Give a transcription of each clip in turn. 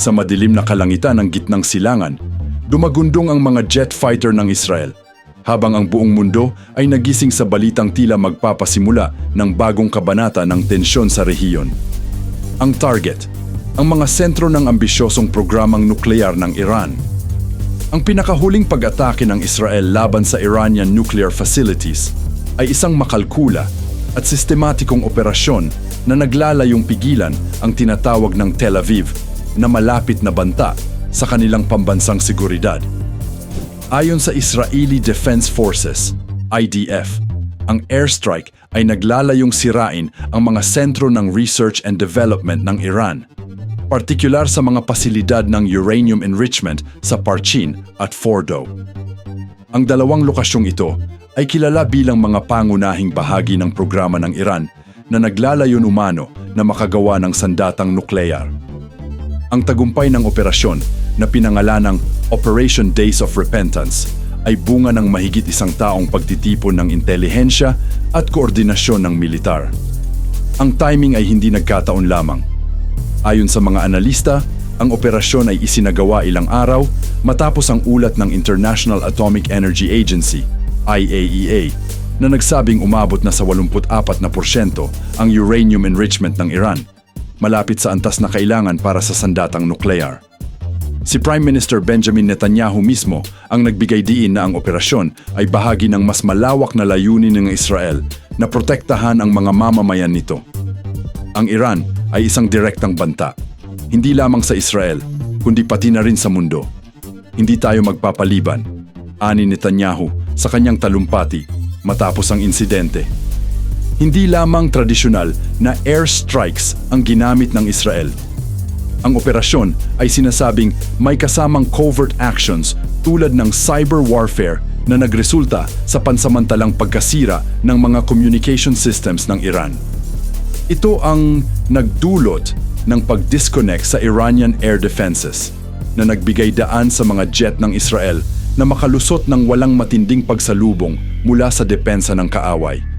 Sa madilim na kalangitan ng gitnang silangan, dumagundong ang mga jet fighter ng Israel, habang ang buong mundo ay nagising sa balitang tila magpapasimula ng bagong kabanata ng tensyon sa rehiyon. Ang target, ang mga sentro ng ambisyosong programang nuklear ng Iran. Ang pinakahuling pag-atake ng Israel laban sa Iranian nuclear facilities ay isang makalkula at sistematikong operasyon na naglalayong pigilan ang tinatawag ng Tel Aviv na malapit na banta sa kanilang pambansang seguridad. Ayon sa Israeli Defense Forces, IDF, ang airstrike ay naglalayong sirain ang mga sentro ng research and development ng Iran, partikular sa mga pasilidad ng uranium enrichment sa Parchin at Fordo. Ang dalawang lokasyong ito ay kilala bilang mga pangunahing bahagi ng programa ng Iran na naglalayon umano na makagawa ng sandatang nuklear. Ang tagumpay ng operasyon na pinangalanang Operation Days of Repentance ay bunga ng mahigit isang taong pagtitipon ng intelihensya at koordinasyon ng militar. Ang timing ay hindi nagkataon lamang. Ayon sa mga analista, ang operasyon ay isinagawa ilang araw matapos ang ulat ng International Atomic Energy Agency, IAEA, na nagsabing umabot na sa 84% ang uranium enrichment ng Iran, malapit sa antas na kailangan para sa sandatang nuklear. Si Prime Minister Benjamin Netanyahu mismo ang nagbigay diin na ang operasyon ay bahagi ng mas malawak na layunin ng Israel na protektahan ang mga mamamayan nito. Ang Iran ay isang direktang banta, hindi lamang sa Israel, kundi pati na rin sa mundo. Hindi tayo magpapaliban, ani Netanyahu sa kanyang talumpati matapos ang insidente. Hindi lamang tradisyonal na airstrikes ang ginamit ng Israel ang operasyon ay sinasabing may kasamang covert actions tulad ng cyber warfare na nagresulta sa pansamantalang pagkasira ng mga communication systems ng Iran. Ito ang nagdulot ng pag-disconnect sa Iranian air defenses na nagbigay daan sa mga jet ng Israel na makalusot ng walang matinding pagsalubong mula sa depensa ng kaaway.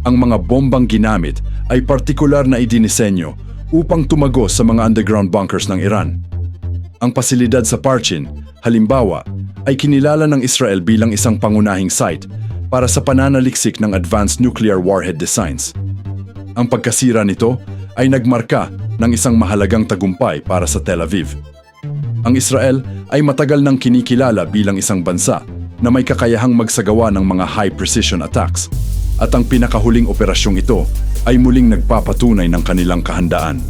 Ang mga bombang ginamit ay partikular na idinisenyo upang tumagos sa mga underground bunkers ng Iran. Ang pasilidad sa Parchin, halimbawa, ay kinilala ng Israel bilang isang pangunahing site para sa pananaliksik ng advanced nuclear warhead designs. Ang pagkasira nito ay nagmarka ng isang mahalagang tagumpay para sa Tel Aviv. Ang Israel ay matagal nang kinikilala bilang isang bansa na may kakayahang magsagawa ng mga high-precision attacks at ang pinakahuling operasyong ito ay muling nagpapatunay ng kanilang kahandaan.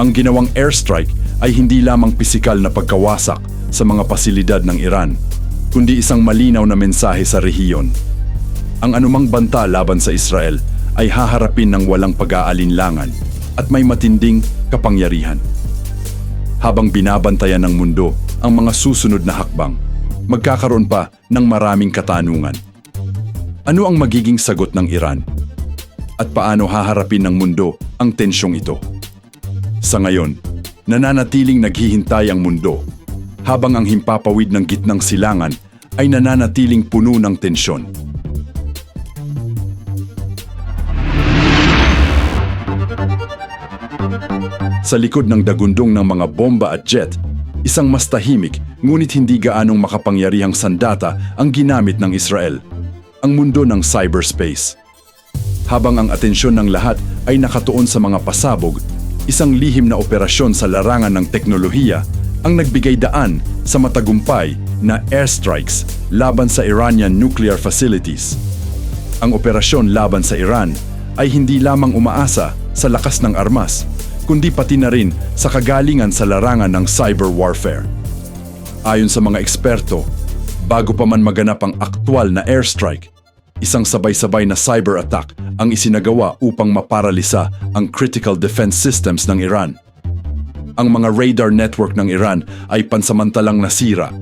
Ang ginawang airstrike ay hindi lamang pisikal na pagkawasak sa mga pasilidad ng Iran, kundi isang malinaw na mensahe sa rehiyon. Ang anumang banta laban sa Israel ay haharapin ng walang pag-aalinlangan at may matinding kapangyarihan. Habang binabantayan ng mundo ang mga susunod na hakbang, magkakaroon pa ng maraming katanungan. Ano ang magiging sagot ng Iran? At paano haharapin ng mundo ang tensyong ito? Sa ngayon, nananatiling naghihintay ang mundo, habang ang himpapawid ng gitnang silangan ay nananatiling puno ng tensyon. Sa likod ng dagundong ng mga bomba at jet, isang mas tahimik ngunit hindi gaanong makapangyarihang sandata ang ginamit ng Israel, ang mundo ng cyberspace. Habang ang atensyon ng lahat ay nakatuon sa mga pasabog, isang lihim na operasyon sa larangan ng teknolohiya ang nagbigay daan sa matagumpay na airstrikes laban sa Iranian nuclear facilities. Ang operasyon laban sa Iran ay hindi lamang umaasa sa lakas ng armas, kundi pati na rin sa kagalingan sa larangan ng cyber warfare. Ayon sa mga eksperto, bago pa man maganap ang aktwal na airstrike, isang sabay-sabay na cyber attack ang isinagawa upang maparalisa ang critical defense systems ng Iran. Ang mga radar network ng Iran ay pansamantalang nasira,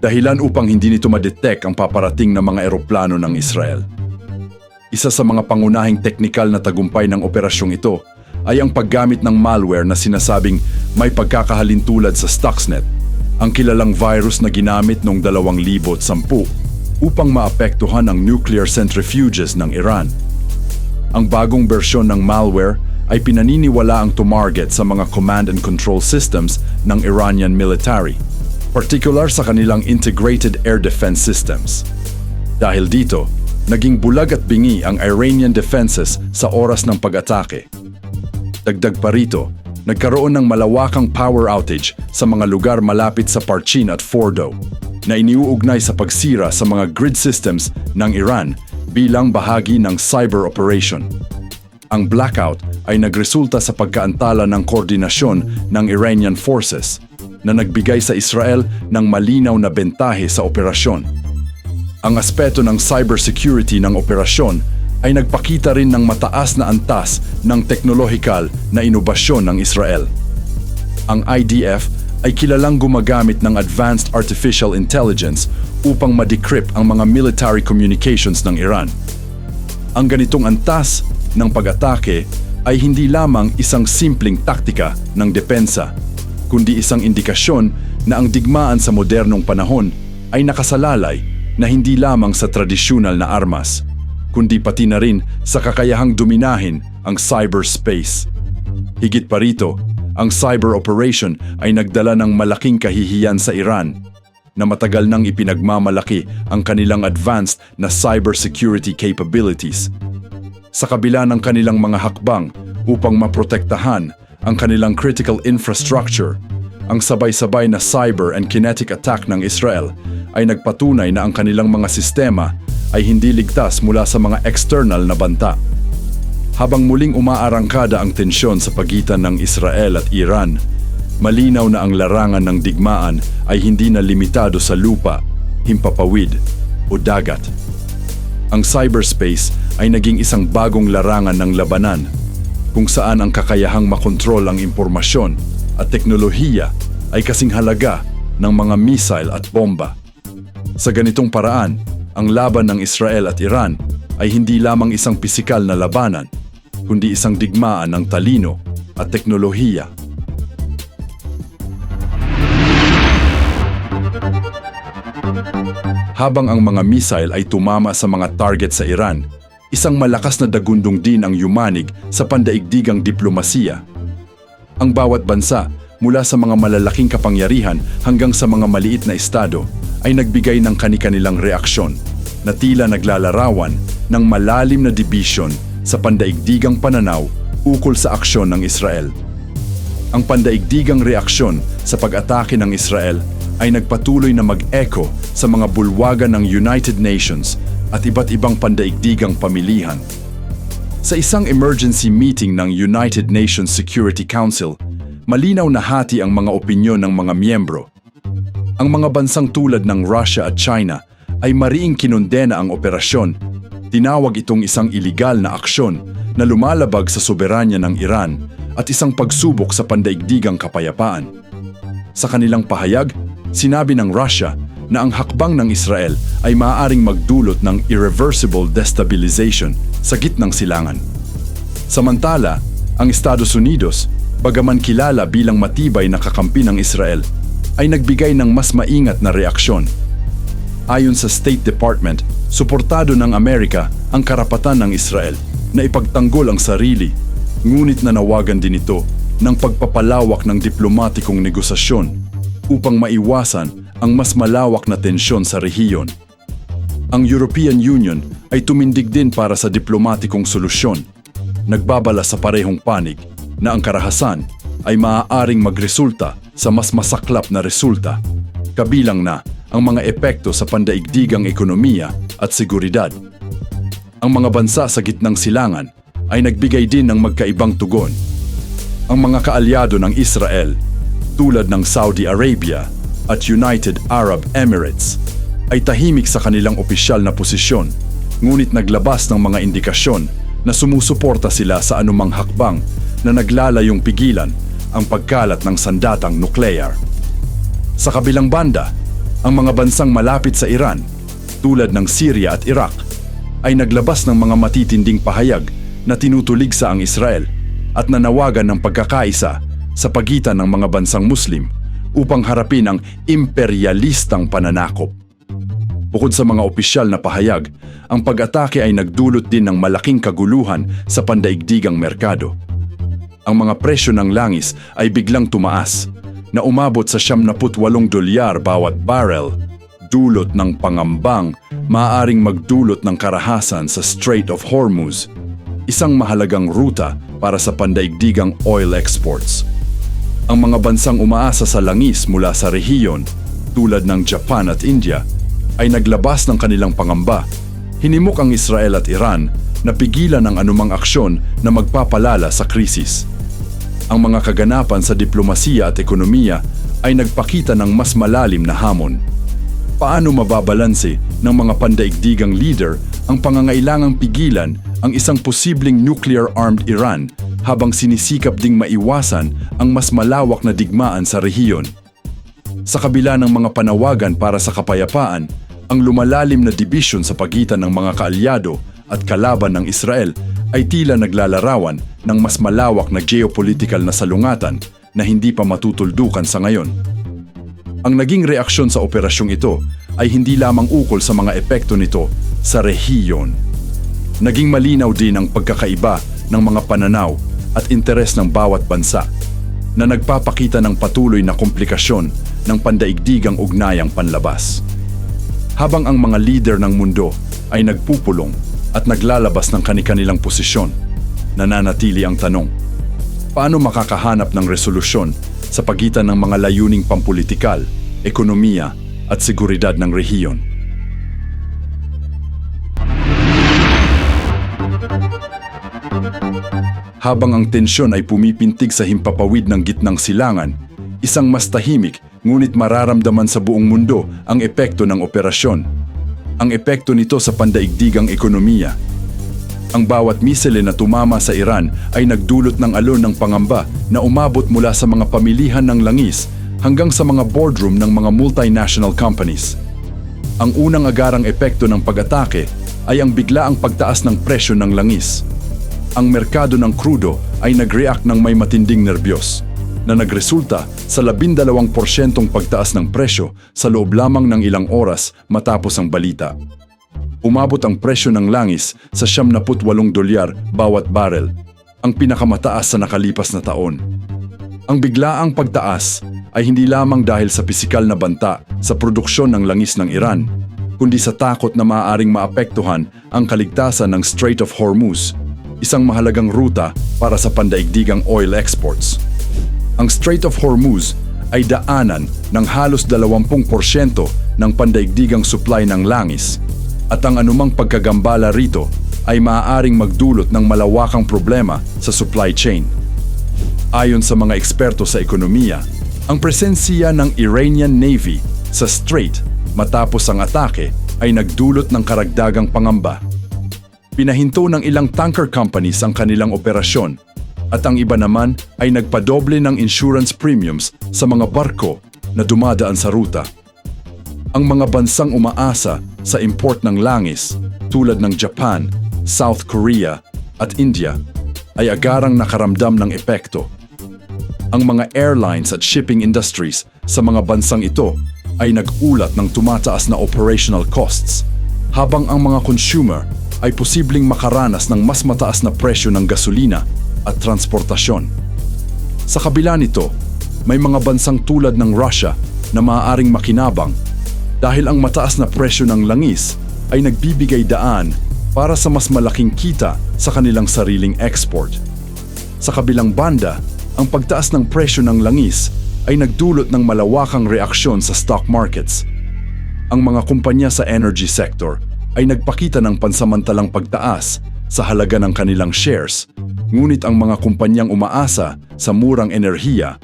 dahilan upang hindi nito madetect ang paparating na mga eroplano ng Israel. Isa sa mga pangunahing teknikal na tagumpay ng operasyong ito ay ang paggamit ng malware na sinasabing may pagkakahalintulad sa Stuxnet, ang kilalang virus na ginamit noong 2010 upang maapektuhan ang nuclear centrifuges ng Iran. Ang bagong bersyon ng malware ay pinaniniwala ang tumarget sa mga command and control systems ng Iranian military, particular sa kanilang integrated air defense systems. Dahil dito, naging bulag at bingi ang Iranian defenses sa oras ng pag-atake. Dagdag pa rito, nagkaroon ng malawakang power outage sa mga lugar malapit sa Parchin at Fordo na iniuugnay sa pagsira sa mga grid systems ng Iran bilang bahagi ng cyber operation. Ang blackout ay nagresulta sa pagkaantala ng koordinasyon ng Iranian forces na nagbigay sa Israel ng malinaw na bentahe sa operasyon. Ang aspeto ng cybersecurity ng operasyon ay nagpakita rin ng mataas na antas ng teknolohikal na inobasyon ng Israel. Ang IDF ay kilalang gumagamit ng advanced artificial intelligence upang ma-decrypt ang mga military communications ng Iran. Ang ganitong antas ng pag-atake ay hindi lamang isang simpleng taktika ng depensa, kundi isang indikasyon na ang digmaan sa modernong panahon ay nakasalalay na hindi lamang sa tradisyonal na armas, kundi pati na rin sa kakayahang duminahin ang cyberspace. Higit pa rito, ang cyber operation ay nagdala ng malaking kahihiyan sa Iran na matagal nang ipinagmamalaki ang kanilang advanced na cybersecurity capabilities. Sa kabila ng kanilang mga hakbang upang maprotektahan ang kanilang critical infrastructure, ang sabay-sabay na cyber and kinetic attack ng Israel ay nagpatunay na ang kanilang mga sistema ay hindi ligtas mula sa mga external na banta. Habang muling umaarangkada ang tensyon sa pagitan ng Israel at Iran, malinaw na ang larangan ng digmaan ay hindi na limitado sa lupa, himpapawid o dagat. Ang cyberspace ay naging isang bagong larangan ng labanan kung saan ang kakayahang makontrol ang impormasyon at teknolohiya ay kasing halaga ng mga missile at bomba. Sa ganitong paraan, ang laban ng Israel at Iran ay hindi lamang isang pisikal na labanan, kundi isang digmaan ng talino at teknolohiya. Habang ang mga missile ay tumama sa mga target sa Iran, isang malakas na dagundong din ang yumanig sa pandaigdigang diplomasiya. Ang bawat bansa, mula sa mga malalaking kapangyarihan hanggang sa mga maliit na estado, ay nagbigay ng kani-kanilang reaksyon na tila naglalarawan ng malalim na dibisyon sa pandaigdigang pananaw ukol sa aksyon ng Israel. Ang pandaigdigang reaksyon sa pag-atake ng Israel ay nagpatuloy na mag-echo sa mga bulwagan ng United Nations at iba't ibang pandaigdigang pamilihan. Sa isang emergency meeting ng United Nations Security Council, malinaw na hati ang mga opinyon ng mga miyembro. Ang mga bansang tulad ng Russia at China ay mariing kinondena ang operasyon. Tinawag itong isang iligal na aksyon na lumalabag sa soberanya ng Iran at isang pagsubok sa pandaigdigang kapayapaan. Sa kanilang pahayag, sinabi ng Russia na ang hakbang ng Israel ay maaaring magdulot ng irreversible destabilization sa gitnang silangan. Samantala, ang Estados Unidos, bagaman kilala bilang matibay na kakampi ng Israel, ay nagbigay ng mas maingat na reaksyon. Ayon sa State Department, suportado ng Amerika ang karapatan ng Israel na ipagtanggol ang sarili, ngunit nanawagan din ito ng pagpapalawak ng diplomatikong negosasyon upang maiwasan ang mas malawak na tensyon sa rehiyon. Ang European Union ay tumindig din para sa diplomatikong solusyon. Nagbabala sa parehong panig na ang karahasan ay maaaring magresulta sa mas masaklap na resulta, kabilang na ang mga epekto sa pandaigdigang ekonomiya at seguridad. Ang mga bansa sa gitnang silangan ay nagbigay din ng magkaibang tugon. Ang mga kaalyado ng Israel, tulad ng Saudi Arabia at United Arab Emirates, ay tahimik sa kanilang opisyal na posisyon, ngunit naglabas ng mga indikasyon na sumusuporta sila sa anumang hakbang na naglalayong pigilan ang pagkalat ng sandatang nuklear. Sa kabilang banda, ang mga bansang malapit sa Iran, tulad ng Syria at Iraq, ay naglabas ng mga matitinding pahayag na tinutuligsa ang Israel at nanawagan ng pagkakaisa sa pagitan ng mga bansang Muslim upang harapin ang imperialistang pananakop. Bukod sa mga opisyal na pahayag, ang pag-atake ay nagdulot din ng malaking kaguluhan sa pandaigdigang merkado. ang mga presyo ng langis ay biglang tumaas na umabot sa 78 dolyar bawat barrel, dulot ng pangambang maaaring magdulot ng karahasan sa Strait of Hormuz, isang mahalagang ruta para sa pandaigdigang oil exports. Ang mga bansang umaasa sa langis mula sa rehiyon, tulad ng Japan at India, ay naglabas ng kanilang pangamba. Hinimok ang Israel at Iran na pigilan ang anumang aksyon na magpapalala sa krisis. Ang mga kaganapan sa diplomasiya at ekonomiya ay nagpakita ng mas malalim na hamon. Paano mababalanse ng mga pandaigdigang leader ang pangangailangang pigilan ang isang posibleng nuclear-armed Iran habang sinisikap ding maiwasan ang mas malawak na digmaan sa rehiyon? Sa kabila ng mga panawagan para sa kapayapaan, ang lumalalim na dibisyon sa pagitan ng mga kaalyado at kalaban ng Israel ay tila naglalarawan ng mas malawak na geopolitical na salungatan na hindi pa matutuldukan sa ngayon. Ang naging reaksyon sa operasyong ito ay hindi lamang ukol sa mga epekto nito sa rehiyon. Naging malinaw din ang pagkakaiba ng mga pananaw at interes ng bawat bansa na nagpapakita ng patuloy na komplikasyon ng pandaigdigang ugnayang panlabas. Habang ang mga leader ng mundo ay nagpupulong at naglalabas ng kani-kanilang posisyon, nananatili ang tanong, paano makakahanap ng resolusyon sa pagitan ng mga layuning pampulitikal, ekonomiya at seguridad ng rehiyon? Habang ang tensyon ay pumipintig sa himpapawid ng gitnang silangan, isang mas tahimik ngunit mararamdaman sa buong mundo ang epekto ng operasyon. Ang epekto nito sa pandaigdigang ekonomiya. Ang bawat misile na tumama sa Iran ay nagdulot ng alon ng pangamba na umabot mula sa mga pamilihan ng langis hanggang sa mga boardroom ng mga multinational companies. Ang unang agarang epekto ng pag-atake ay ang biglaang pagtaas ng presyo ng langis. Ang merkado ng krudo ay nag-react ng may matinding nerbiyos na nagresulta sa 12% pagtaas ng presyo sa loob lamang ng ilang oras matapos ang balita. Umabot ang presyo ng langis sa 78 dolyar bawat barrel, ang pinakamataas sa nakalipas na taon. Ang biglaang pagtaas ay hindi lamang dahil sa pisikal na banta sa produksyon ng langis ng Iran, kundi sa takot na maaaring maapektuhan ang kaligtasan ng Strait of Hormuz, isang mahalagang ruta para sa pandaigdigang oil exports. Ang Strait of Hormuz ay daanan ng halos 20% ng pandaigdigang supply ng langis at ang anumang pagkagambala rito ay maaaring magdulot ng malawakang problema sa supply chain. Ayon sa mga eksperto sa ekonomiya, ang presensya ng Iranian Navy sa Strait matapos ang atake ay nagdulot ng karagdagang pangamba. Pinahinto ng ilang tanker companies ang kanilang operasyon at ang iba naman ay nagpadoble ng insurance premiums sa mga barko na dumadaan sa ruta. Ang mga bansang umaasa sa import ng langis tulad ng Japan, South Korea at India ay agarang nakaramdam ng epekto. Ang mga airlines at shipping industries sa mga bansang ito ay nag-ulat ng tumataas na operational costs habang ang mga consumer ay posibleng makaranas ng mas mataas na presyo ng gasolina at transportasyon. Sa kabila nito, may mga bansang tulad ng Russia na maaaring makinabang dahil ang mataas na presyo ng langis ay nagbibigay daan para sa mas malaking kita sa kanilang sariling export. Sa kabilang banda, ang pagtaas ng presyo ng langis ay nagdulot ng malawakang reaksyon sa stock markets. Ang mga kumpanya sa energy sector ay nagpakita ng pansamantalang pagtaas sa halaga ng kanilang shares, ngunit ang mga kumpanyang umaasa sa murang enerhiya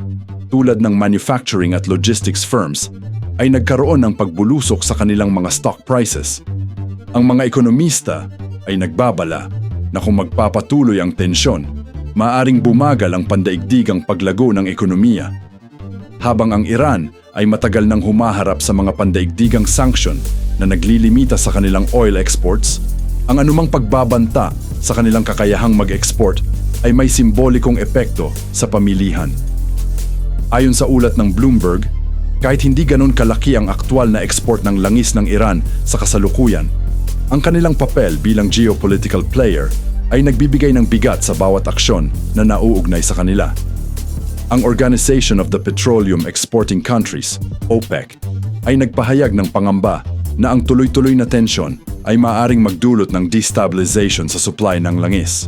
tulad ng manufacturing at logistics firms ay nagkaroon ng pagbulusok sa kanilang mga stock prices. Ang mga ekonomista ay nagbabala na kung magpapatuloy ang tensyon, maaring bumagal ang pandaigdigang paglago ng ekonomiya. Habang ang Iran ay matagal nang humaharap sa mga pandaigdigang sanction na naglilimita sa kanilang oil exports, ang anumang pagbabanta sa kanilang kakayahang mag-export ay may simbolikong epekto sa pamilihan. Ayon sa ulat ng Bloomberg, kahit hindi ganon kalaki ang aktwal na export ng langis ng Iran sa kasalukuyan, ang kanilang papel bilang geopolitical player ay nagbibigay ng bigat sa bawat aksyon na nauugnay sa kanila. Ang Organization of the Petroleum Exporting Countries, OPEC, ay nagpahayag ng pangamba na ang tuloy-tuloy na tensyon ay maaring magdulot ng destabilization sa supply ng langis.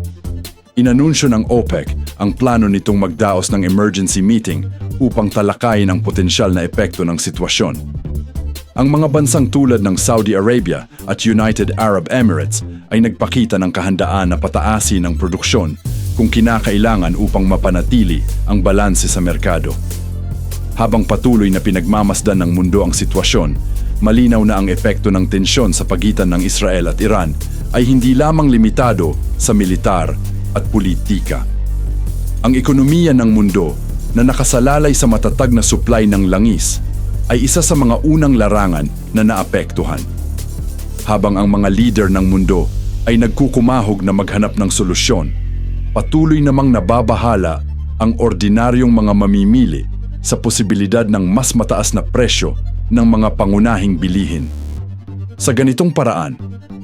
Inanunsyo ng OPEC ang plano nitong magdaos ng emergency meeting upang talakayin ang potensyal na epekto ng sitwasyon. Ang mga bansang tulad ng Saudi Arabia at United Arab Emirates ay nagpakita ng kahandaan na pataasin ang produksyon kung kinakailangan upang mapanatili ang balanse sa merkado. Habang patuloy na pinagmamasdan ng mundo ang sitwasyon, malinaw na ang epekto ng tensyon sa pagitan ng Israel at Iran ay hindi lamang limitado sa militar at politika. Ang ekonomiya ng mundo na nakasalalay sa matatag na supply ng langis ay isa sa mga unang larangan na naapektuhan. Habang ang mga leader ng mundo ay nagkukumahog na maghanap ng solusyon, patuloy namang nababahala ang ordinaryong mga mamimili sa posibilidad ng mas mataas na presyo ng mga pangunahing bilihin. Sa ganitong paraan,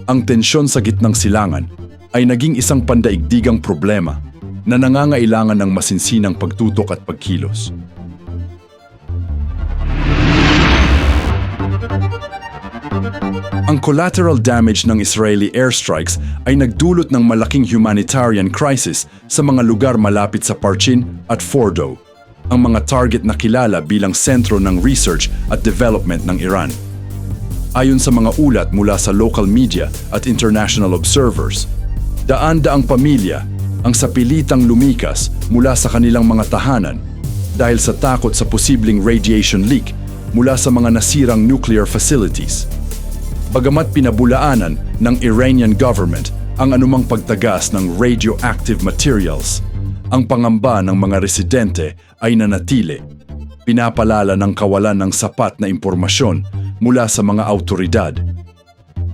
ang tensyon sa gitnang silangan ay naging isang pandaigdigang problema na nangangailangan ng masinsinang pagtutok at pagkilos. Ang collateral damage ng Israeli airstrikes ay nagdulot ng malaking humanitarian crisis sa mga lugar malapit sa Parchin at Fordo, ang mga target na kilala bilang sentro ng research at development ng Iran. Ayon sa mga ulat mula sa local media at international observers, daan-daang pamilya ang sapilitang lumikas mula sa kanilang mga tahanan dahil sa takot sa posibleng radiation leak mula sa mga nasirang nuclear facilities. Bagamat pinabulaanan ng Iranian government ang anumang pagtagas ng radioactive materials, ang pangamba ng mga residente ay nanatili. Pinapalala ng kawalan ng sapat na impormasyon mula sa mga autoridad.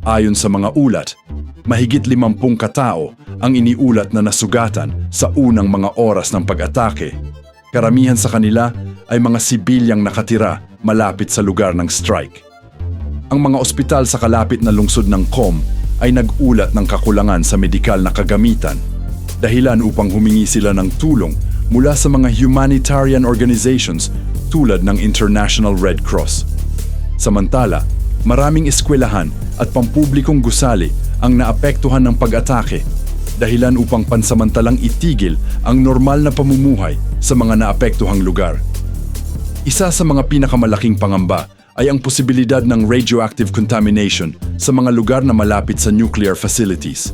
Ayon sa mga ulat, mahigit limampung katao ang iniulat na nasugatan sa unang mga oras ng pag-atake. Karamihan sa kanila ay mga sibilyang nakatira malapit sa lugar ng strike. Ang mga ospital sa kalapit na lungsod ng Qom ay nag-ulat ng kakulangan sa medikal na kagamitan, dahilan upang humingi sila ng tulong mula sa mga humanitarian organizations tulad ng International Red Cross. Samantala, maraming eskwelahan at pampublikong gusali ang naapektuhan ng pag-atake dahilan upang pansamantalang itigil ang normal na pamumuhay sa mga naapektuhang lugar. Isa sa mga pinakamalaking pangamba ay ang posibilidad ng radioactive contamination sa mga lugar na malapit sa nuclear facilities.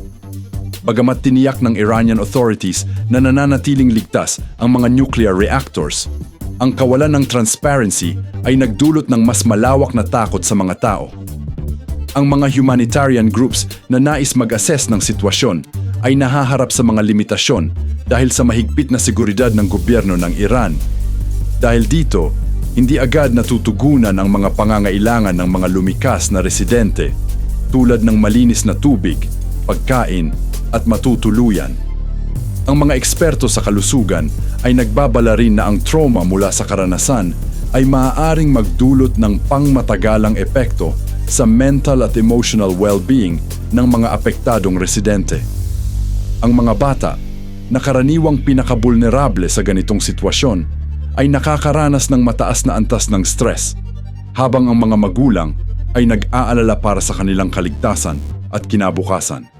Bagamat tiniyak ng Iranian authorities na nananatiling ligtas ang mga nuclear reactors, ang kawalan ng transparency ay nagdulot ng mas malawak na takot sa mga tao. Ang mga humanitarian groups na nais mag-assess ng sitwasyon ay nahaharap sa mga limitasyon dahil sa mahigpit na seguridad ng gobyerno ng Iran. Dahil dito, hindi agad natutugunan ang mga pangangailangan ng mga lumikas na residente tulad ng malinis na tubig, pagkain at matutuluyan. Ang mga eksperto sa kalusugan ay nagbabala rin na ang trauma mula sa karanasan ay maaaring magdulot ng pangmatagalang epekto sa mental at emotional well-being ng mga apektadong residente. Ang mga bata, na karaniwang pinakabulnerable sa ganitong sitwasyon, ay nakakaranas ng mataas na antas ng stress, habang ang mga magulang ay nag-aalala para sa kanilang kaligtasan at kinabukasan.